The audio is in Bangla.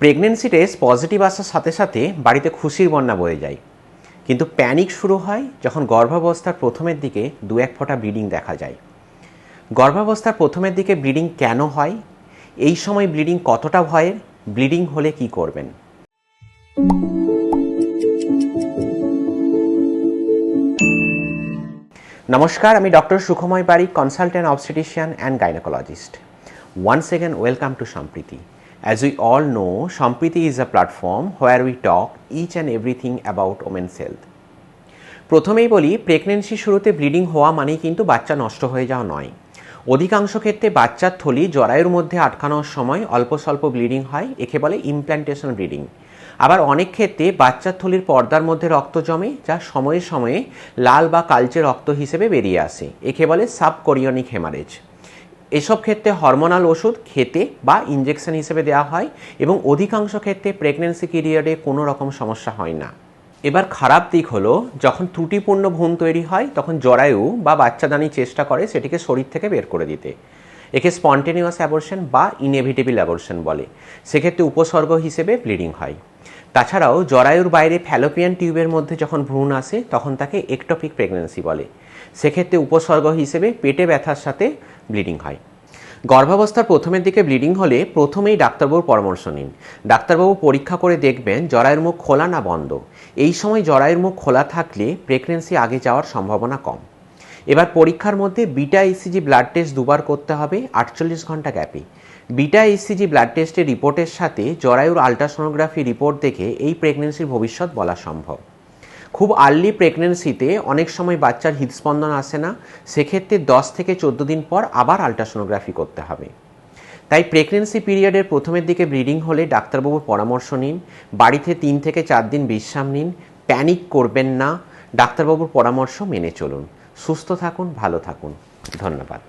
প্রেগনেন্সি টেস্ট পজিটিভ আসার সাথে সাথে বাড়িতে খুশির বন্যা বয়ে যায়। কিন্তু প্যানিক শুরু হয় যখন গর্ভাবস্থার প্রথমের দিকে দু এক ফোঁটা ব্লিডিং দেখা যায়। গর্ভাবস্থার প্রথমের দিকে ব্লিডিং কেন হয়? এই সময় ব্লিডিং কতটা ভয়ের? ব্লিডিং হলে কি করবেন? নমস্কার, আমি doctor Sukhamoy Parik consultant obstetrician and gynaecologist once again welcome to Sampriti As we all know, Sampriti is a platform where we talk each and everything about women's health. প্রথমেই বলি প্রেগনেন্সি শুরুতে ব্লিডিং হওয়া মানেই কিন্তু বাচ্চা নষ্ট হয়ে যাওয়া নয়। অধিকাংশ ক্ষেত্রে বাচ্চার থলি জরায়ুর মধ্যে আটকানোর সময় অল্প স্বল্প ব্লিডিং হয় একে বলে ইমপ্ল্যান্টেশন ব্লিডিং আবার অনেক ক্ষেত্রে বাচ্চার থলির পর্দার মধ্যে রক্ত জমে যা সময়ে সময়ে লাল বা কালচে রক্ত হিসেবে বেরিয়ে আসে একে বলে সাবকোরিয়নিক হেমারেজ এসব ক্ষেত্রে হরমোনাল ওষুধ খেতে বা ইঞ্জেকশন হিসেবে দেওয়া হয় এবং অধিকাংশ ক্ষেত্রে প্রেগনেন্সি পিরিয়ডে কোনো রকম সমস্যা হয় না। এবার খারাপ দিক হলো, যখন ত্রুটিপূর্ণ ভ্রূণ তৈরি হয়, তখন জরায়ু বা বাচ্চাদানি চেষ্টা করে সেটিকে শরীর থেকে বের করে দিতে। একে স্পন্টেনিয়াস অ্যাবর্শন বা ইনএভিটেবল অ্যাবর্শন বলে। সেক্ষেত্রে উপসর্গ হিসেবে ব্লিডিং হয়। তাছাড়াও জরায়ুর বাইরে ফ্যালোপিয়ান টিউবের মধ্যে যখন ভ্রূণ আসে, তখন তাকে একটপিক প্রেগনেন্সি বলে। সেক্ষেত্রে উপসর্গ হিসেবে পেটে ব্যথার সাথে ব্লিডিং হয়। গর্ভাবস্থার প্রথমের দিকে ব্লিডিং হলে প্রথমেই ডাক্তারবাবুর পরামর্শ নিন। ডাক্তারবাবু পরীক্ষা করে দেখবেন জরায়ুর মুখ খোলা না বন্ধ। এই সময় জরায়ুর মুখ খোলা থাকলে প্রেগনেন্সি আগে যাওয়ার সম্ভাবনা কম। এবার পরীক্ষার মধ্যে বিটা ইসিজি ব্লাড টেস্ট দুবার করতে হবে আটচল্লিশ ঘণ্টা গ্যাপে বিটা ইসিজি ব্লাড টেস্টের রিপোর্টের সাথে জরায়ুর আলট্রাসোনোগ্রাফি রিপোর্ট দেখে এই প্রেগনেন্সির ভবিষ্যৎ বলা সম্ভব। খুব আর্লি প্রেগনেন্সিতে অনেক সময় বাচ্চার হৃদস্পন্দন আসে না। সেক্ষেত্রে দশ থেকে চোদ্দ দিন পর আবার আলট্রাসোনোগ্রাফি করতে হবে। তাই প্রেগনেন্সি পিরিয়ডের প্রথমের দিকে ব্লিডিং হলে ডাক্তারবাবুর পরামর্শ নিন। বাড়িতে তিন থেকে চার দিন বিশ্রাম নিন। প্যানিক করবেন না। ডাক্তারবাবুর পরামর্শ মেনে চলুন। সুস্থ থাকুন, ভালো থাকুন। ধন্যবাদ।